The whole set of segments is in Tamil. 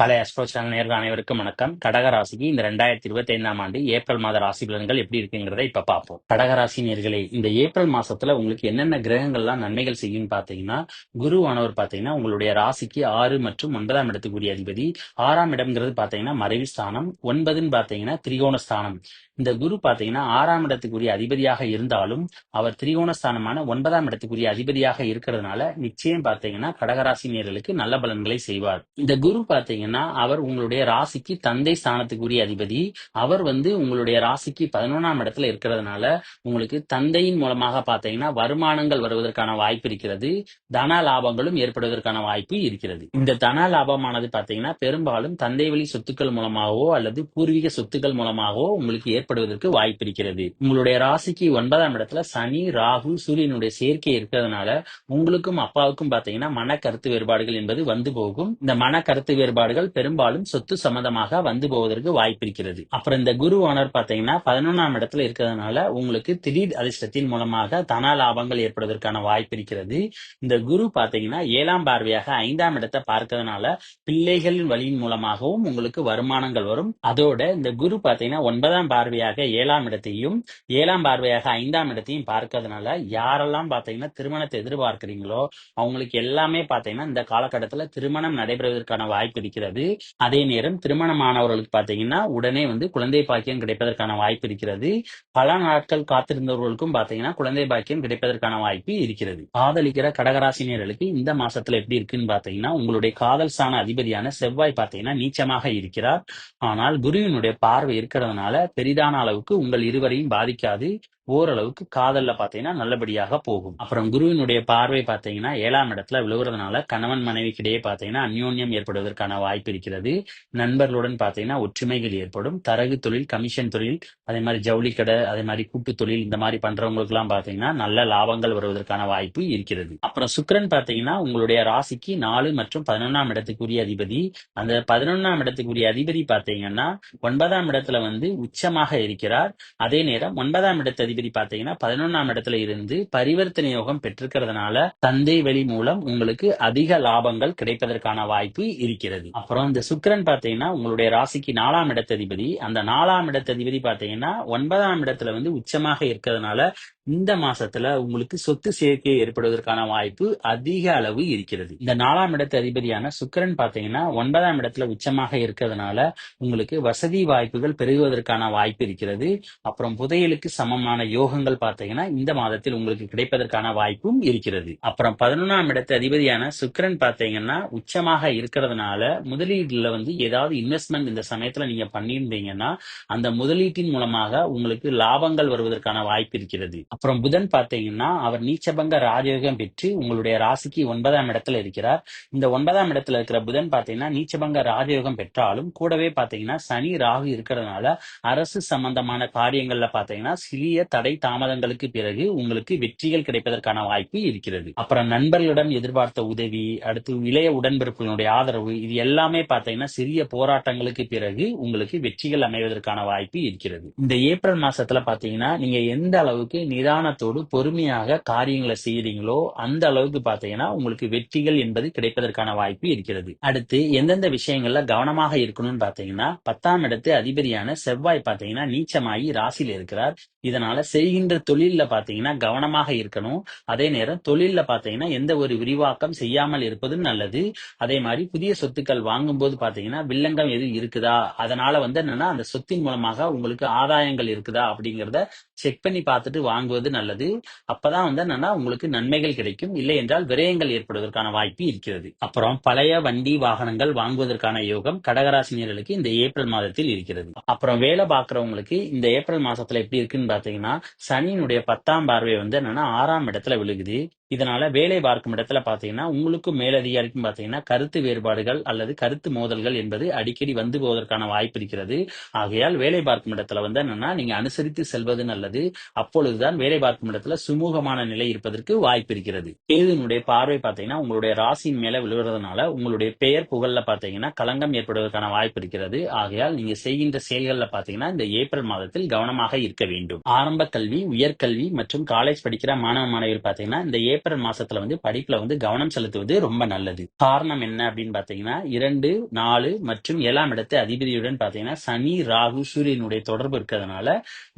பழைய அஸ்ட்ரோ சேனல் நேர்கள் அனைவருக்கும் வணக்கம். கடகராசிக்கு இந்த ரெண்டாயிரத்தி இருபத்தி ஐந்தாம் ஆண்டு ஏப்ரல் மாத ராசி பலன்கள் எப்படி இருக்குங்கிறத இப்ப பார்ப்போம். கடகராசி நேர்களே இந்த ஏப்ரல் மாசத்துல உங்களுக்கு என்னென்ன கிரகங்கள்லாம் நன்மைகள் செய்யும் பாத்தீங்கன்னா குருவானவர் பாத்தீங்கன்னா உங்களுடைய ராசிக்கு ஆறு மற்றும் ஒன்பதாம் இடத்துக்குரிய அதிபதி. ஆறாம் இடம்ங்கிறது பாத்தீங்கன்னா மறைவு ஸ்தானம். ஒன்பதுன்னு பாத்தீங்கன்னா திரிகோண ஸ்தானம். இந்த குரு பாத்தீங்கன்னா ஆறாம் இடத்துக்குரிய அதிபதியாக இருந்தாலும் அவர் திரிகோண ஸ்தானமான ஒன்பதாம் இடத்துக்குரிய அதிபதியாக இருக்கிறதுனால நிச்சயம் பாத்தீங்கன்னா கடகராசி நேர்களுக்கு நல்ல பலன்களை செய்வார். இந்த குரு பாத்தீங்கன்னா பாத்தீங்கன்னா அவர் உங்களுடைய ராசிக்கு தந்தை ஸ்தானத்துக்குரிய அதிபதி. அவர் வந்து உங்களுடைய ராசிக்கு பதினொன்றாம் இடத்துல இருக்கிறதுனால உங்களுக்கு தந்தையின் மூலமாக பாத்தீங்கன்னா வருமானங்கள் வருவதற்கான வாய்ப்பு இருக்கிறது. தன லாபங்களும் ஏற்படுவதற்கான வாய்ப்பு இருக்கிறது. இந்த தன லாபமானது பாத்தீங்கன்னா பெரும்பாலும் தந்தை வழி சொத்துக்கள் மூலமாகவோ அல்லது பூர்வீக சொத்துக்கள் மூலமாகவோ உங்களுக்கு ஏற்படுவதற்கு வாய்ப்பு இருக்கிறது. உங்களுடைய ராசிக்கு ஒன்பதாம் இடத்துல சனி ராகு சூரியனுடைய சேர்க்கை இருக்கிறதுனால உங்களுக்கும் அப்பாவுக்கும் பாத்தீங்கன்னா மன கருத்து வேறுபாடுகள் என்பது வந்து போகும். இந்த மன கருத்து வேறுபாடுகள் பெரும்பாலும் சொத்து சம்பந்தமாக வந்து போவதற்கு வாய்ப்பு இருக்கிறது. அப்புறம் இந்த குரு ஓனர் பாத்தீங்கன்னா பதினொன்றாம் இடத்துல இருக்கிறதுனால உங்களுக்கு திடீர் அதிர்ஷ்டத்தின் மூலமாக தன லாபங்கள் ஏற்படுவதற்கான வாய்ப்பு இருக்கிறது. இந்த குரு பாத்தீங்கன்னா ஏழாம் பார்வையாக ஐந்தாம் இடத்தை பார்க்கறதுனால பிள்ளைகளின் வழியின் மூலமாகவும் உங்களுக்கு வருமானங்கள் வரும். அதோட இந்த குரு பாத்தீங்கன்னா ஒன்பதாம் பார்வையாக ஏழாம் இடத்தையும் ஏழாம் பார்வையாக ஐந்தாம் இடத்தையும் பார்க்கறதுனால யாரெல்லாம் பாத்தீங்கன்னா திருமணத்தை எதிர்பார்க்கிறீங்களோ அவங்களுக்கு எல்லாமே பாத்தீங்கன்னா இந்த காலகட்டத்துல திருமணம் நடைபெறுவதற்கான வாய்ப்பு இருக்கிறது. இருக்கிறது அதே நேரம் திருமணமானவர்களுக்கு பாத்தீங்கன்னா உடனே வந்து குழந்தை பாக்கியம் கிடைப்பதற்கான வாய்ப்பு இருக்கிறது. பல நாட்கள் காத்திருந்தவர்களுக்கும் பாத்தீங்கன்னா குழந்தை பாக்கியம் கிடைப்பதற்கான வாய்ப்பு இருக்கிறது. காதலிக்கிற கடகராசினியர்களுக்கு இந்த மாசத்துல எப்படி இருக்குன்னு பாத்தீங்கன்னா உங்களுடைய காதல் ஸ்தான அதிபதியான செவ்வாய் பாத்தீங்கன்னா நீச்சமாக இருக்கிறார். ஆனால் குருவினுடைய பார்வை இருக்கிறதுனால பெரிதான அளவுக்கு உங்கள் இருவரையும் பாதிக்காது. ஓரளவுக்கு காதல்ல பாத்தீங்கன்னா நல்லபடியாக போகும். அப்புறம் குருவினுடைய பார்வை பாத்தீங்கன்னா ஏழாம் இடத்துல விழுகிறதுனால கணவன் மனைவிக்கிடையே பாத்தீங்கன்னா அந்யோன்யம் ஏற்படுவதற்கான வாய்ப்பு இருக்கிறது. நண்பர்களுடன் பாத்தீங்கன்னா ஒற்றுமைகள் ஏற்படும். தரகு தொழில் கமிஷன் தொழில் அதே மாதிரி ஜவுளி கடை அதே மாதிரி கூட்டு தொழில் இந்த மாதிரி பண்றவங்களுக்கு எல்லாம் பாத்தீங்கன்னா நல்ல லாபங்கள் வருவதற்கான வாய்ப்பு இருக்கிறது. அப்புறம் சுக்கரன் பாத்தீங்கன்னா உங்களுடைய ராசிக்கு நாலு மற்றும் பதினொன்னாம் இடத்துக்குரிய அதிபதி. அந்த பதினொன்னாம் இடத்துக்குரிய அதிபதி பாத்தீங்கன்னா ஒன்பதாம் இடத்துல வந்து உச்சமாக இருக்கிறார். அதே நேரம் ஒன்பதாம் இடத்து அதிபதி பாத்தீங்கன்னா பதினொன்னாம் இடத்துல இருந்து பரிவர்த்தனை யோகம் பெற்றிருக்கிறதுனால தந்தை வழி மூலம் உங்களுக்கு அதிக லாபங்கள் கிடைப்பதற்கான வாய்ப்பு இருக்கிறது. அப்புறம் இந்த சுக்கிரன் பாத்தீங்கன்னா உங்களுடைய ராசிக்கு நாலாம் இடத்ததிபதி. அந்த நாலாம் இடத்ததிபதி பாத்தீங்கன்னா ஒன்பதாம் இடத்துல வந்து உச்சமாக இருக்கிறதுனால இந்த மாசத்துல உங்களுக்கு சொத்து சேர்க்கை ஏற்படுவதற்கான வாய்ப்பு அதிக அளவு இருக்கிறது. இந்த நாலாம் இடத்து அதிபதியான சுக்கிரன் பாத்தீங்கன்னா ஒன்பதாம் இடத்துல உச்சமாக இருக்கிறதுனால உங்களுக்கு வசதி வாய்ப்புகள் பெருகுவதற்கான வாய்ப்பு இருக்கிறது. அப்புறம் புதையலுக்கு சமமான யோகங்கள் பாத்தீங்கன்னா இந்த மாதத்தில் உங்களுக்கு கிடைப்பதற்கான வாய்ப்பும் இருக்கிறது. அப்புறம் பதினொன்றாம் இடத்து அதிபதியான சுக்கிரன் பாத்தீங்கன்னா உச்சமாக இருக்கிறதுனால முதலீடுல வந்து ஏதாவது இன்வெஸ்ட்மெண்ட் இந்த சமயத்துல நீங்க பண்ணியிருந்தீங்கன்னா அந்த முதலீட்டின் மூலமாக உங்களுக்கு லாபங்கள் வருவதற்கான வாய்ப்பு இருக்கிறது. அப்புறம் புதன் பாத்தீங்கன்னா அவர் நீச்சபங்க ராஜயோகம் பெற்று உங்களுடைய ராசிக்கு ஒன்பதாம் இடத்துல இருக்கிறார். இந்த ஒன்பதாம் இடத்துல இருக்கிற புதன் பாத்தீங்கன்னா நீச்சபங்க ராஜயோகம் பெற்றாலும் கூடவே பாத்தீங்கன்னா சனி ராகு இருக்கிறதுனால அரசு சம்பந்தமான காரியங்கள்ல பாத்தீங்கன்னா சிறிய தடை தாமதங்களுக்கு பிறகு உங்களுக்கு வெற்றிகள் கிடைப்பதற்கான வாய்ப்பு இருக்கிறது. அப்புறம் நண்பர்களுடன் எதிர்பார்த்த உதவி அடுத்து இளைய உடன்பிறப்புகளுடைய ஆதரவு இது எல்லாமே பாத்தீங்கன்னா சிறிய போராட்டங்களுக்கு பிறகு உங்களுக்கு வெற்றிகள் அமைவதற்கான வாய்ப்பு இருக்கிறது. இந்த ஏப்ரல் மாசத்துல பாத்தீங்கன்னா நீங்க எந்த அளவுக்கு நிதானத்தோடு பொறுமையாக காரியங்களை செய்யறீங்களோ அந்த அளவுக்கு பாத்தீங்கன்னா உங்களுக்கு வெற்றிகள் என்பது கிடைப்பதற்கான வாய்ப்பு இருக்கிறது. அடுத்து எந்தெந்த விஷயங்கள்ல கவனமாக இருக்கணும்னு பாத்தீங்கன்னா பத்தாம் இடத்து அதிபதியான செவ்வாய் பாத்தீங்கன்னா நீச்சமாகி ராசியில இருக்கிறார். இதனால செய்கின்ற தொழில்ல பாத்தீங்கன்னா கவனமாக இருக்கணும். அதே நேரம் தொழில்ல பாத்தீங்கன்னா எந்த ஒரு விரிவாக்கம் செய்யாமல் இருப்பது நல்லது. அதே மாதிரி புதிய சொத்துக்கள் வாங்கும்போது பாத்தீங்கன்னா வில்லங்கம் எதுவும் இருக்குதா? அதனால வந்து என்னன்னா அந்த சொத்தின் மூலமாக உங்களுக்கு ஆதாயங்கள் இருக்குதா அப்படிங்கறத செக் பண்ணி பார்த்துட்டு வாங்குவது நல்லது. அப்பதான் வந்து என்னன்னா உங்களுக்கு நன்மைகள் கிடைக்கும். இல்லை என்றால் விரயங்கள் ஏற்படுவதற்கான வாய்ப்பு இருக்கிறது. அப்புறம் பழைய வண்டி வாகனங்கள் வாங்குவதற்கான யோகம் கடகராசினியர்களுக்கு இந்த ஏப்ரல் மாதத்தில் இருக்கிறது. அப்புறம் வேலை பார்க்கறவங்களுக்கு இந்த ஏப்ரல் மாசத்துல எப்படி இருக்குன்னு பாத்தீங்கன்னா சனியினுடைய பத்தாம் பார்வை வந்து என்னன்னா ஆறாம் இடத்துல விழுகுது. இதனால வேலை பார்க்கும் இடத்துல பாத்தீங்கன்னா உங்களுக்கும் மேலதிகாரிக்கும் பாத்தீங்கன்னா கருத்து வேறுபாடுகள் அல்லது கருத்து மோதல்கள் என்பது அடிக்கடி வந்து போவதற்கான வாய்ப்பு இருக்கிறது. ஆகையால் வேலை பார்க்கும் இடத்துல வந்து என்னன்னா நீங்க அனுசரித்து செல்வது நல்லது. அப்பொழுதுதான் வேலை பார்க்கும் இடத்துல சுமூகமான நிலை இருப்பதற்கு வாய்ப்பு இருக்கிறது. கேதுனுடைய பார்வை பாத்தீங்கன்னா உங்களுடைய ராசியின் மேல விழுகிறதுனால உங்களுடைய பெயர் புகழ்ல பாத்தீங்கன்னா களங்கம் ஏற்படுவதற்கான வாய்ப்பு இருக்கிறது. ஆகையால் நீங்க செய்கின்ற செயல்கள்ல பாத்தீங்கன்னா இந்த ஏப்ரல் மாதத்தில் கவனமாக இருக்க வேண்டும். ஆரம்ப கல்வி உயர்கல்வி மற்றும் காலேஜ் படிக்கிற மாணவ மாணவிகள் பாத்தீங்கன்னா இந்த ஏப்ரல் ஏப்ரல் மாசத்துல வந்து படிப்புல வந்து கவனம் செலுத்துவது ரொம்ப நல்லது. காரணம் என்ன அப்படின்னு பாத்தீங்கன்னா இரண்டு நாலு மற்றும் ஏழாம் இடத்து அதிபதியுடன் பாத்தீங்கன்னா சனி ராகு சூரியனுடைய தொடர்பு இருக்கிறதுனால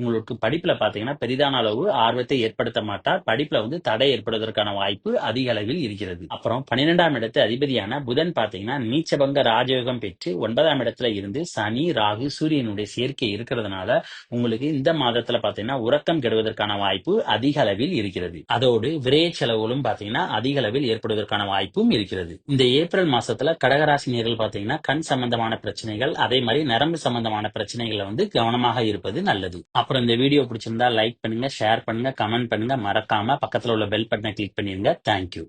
உங்களுக்கு படிப்புல பாத்தீங்கன்னா பெரிதான அளவு ஆர்வத்தை ஏற்படுத்த மாட்டார். படிப்புல வந்து தடை ஏற்படுவதற்கான வாய்ப்பு அதிக அளவில் இருக்கிறது. அப்புறம் பன்னிரெண்டாம் இடத்து அதிபதியான புதன் பாத்தீங்கன்னா நீச்சபங்க ராஜயோகம் பெற்று ஒன்பதாம் இடத்துல இருந்து சனி ராகு சூரியனுடைய சேர்க்கை இருக்கிறதுனால உங்களுக்கு இந்த மாதத்துல பாத்தீங்கன்னா உறக்கம் கெடுவதற்கான வாய்ப்பு அதிக அளவில் இருக்கிறது. அதோடு விரைய செலவுகளும் பாத்தீங்கன்னா அதிக அளவில் ஏற்படுவதற்கான வாய்ப்பும் இருக்கிறது. இந்த ஏப்ரல் மாசத்துல கடகராசினியர்கள் பாத்தீங்கன்னா கண் சம்பந்தமான பிரச்சனைகள் அதே மாதிரி நரம்பு சம்பந்தமான பிரச்சனைகளை வந்து கவனமாக இருப்பது நல்லது. அப்புறம் இந்த வீடியோ பிடிச்சிருந்தா லைக் பண்ணுங்க ஷேர் பண்ணுங்க கமெண்ட் பண்ணுங்க. மறக்காம பக்கத்துல உள்ள பெல் பட்டனை கிளிக் பண்ணிருங்க. தேங்க்யூ